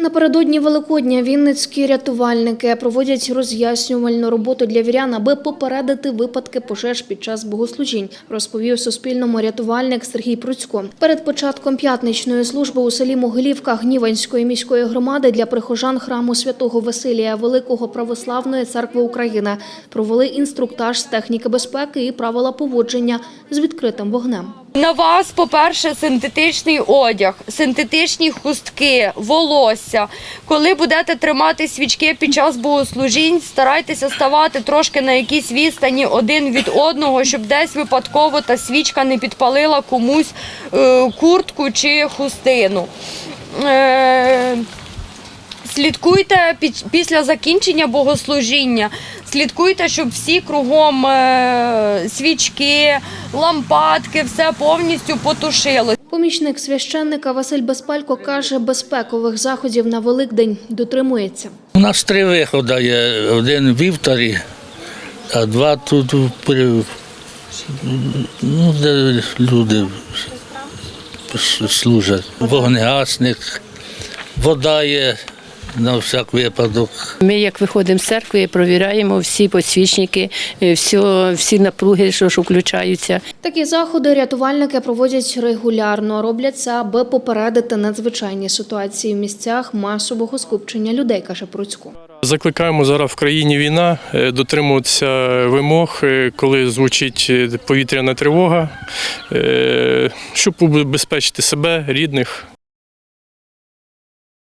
Напередодні Великодня вінницькі рятувальники проводять роз'яснювальну роботу для вірян, аби попередити випадки пожеж під час богослужінь, розповів Суспільному рятувальник Сергій Пруцько. Перед початком п'ятничної служби у селі Могилівка Гніванської міської громади для прихожан храму святого Василія Великого Православної церкви України провели інструктаж з техніки безпеки і правила поводження з відкритим вогнем. На вас, по-перше, синтетичний одяг, синтетичні хустки, волосся. Коли будете тримати свічки під час богослужінь, старайтеся ставати трошки на якійсь відстані один від одного, щоб десь випадково та свічка не підпалила комусь е, куртку чи хустину. Слідкуйте під, після закінчення богослужіння. Слідкуйте, щоб всі кругом е, свічки, лампадки, все повністю потушило. Помічник священника Василь Безпалько каже, безпекових заходів на Великдень дотримується. У нас три виходи є. Один в вівторі, а два тут при- ну, де люди служать. Вогнегасник, вода є на всяк випадок. Ми, як виходимо з церкви, провіряємо всі посвічники, е, всі, всі напруги, що ж включаються. Такі заходи рятувальники проводять регулярно. Роблять це, аби попередити надзвичайні ситуації в місцях масового скупчення людей, каже Пруцько. Закликаємо зараз в країні війна е, дотримуватися вимог, е, коли звучить повітряна тривога, щоб убезпечити себе, рідних.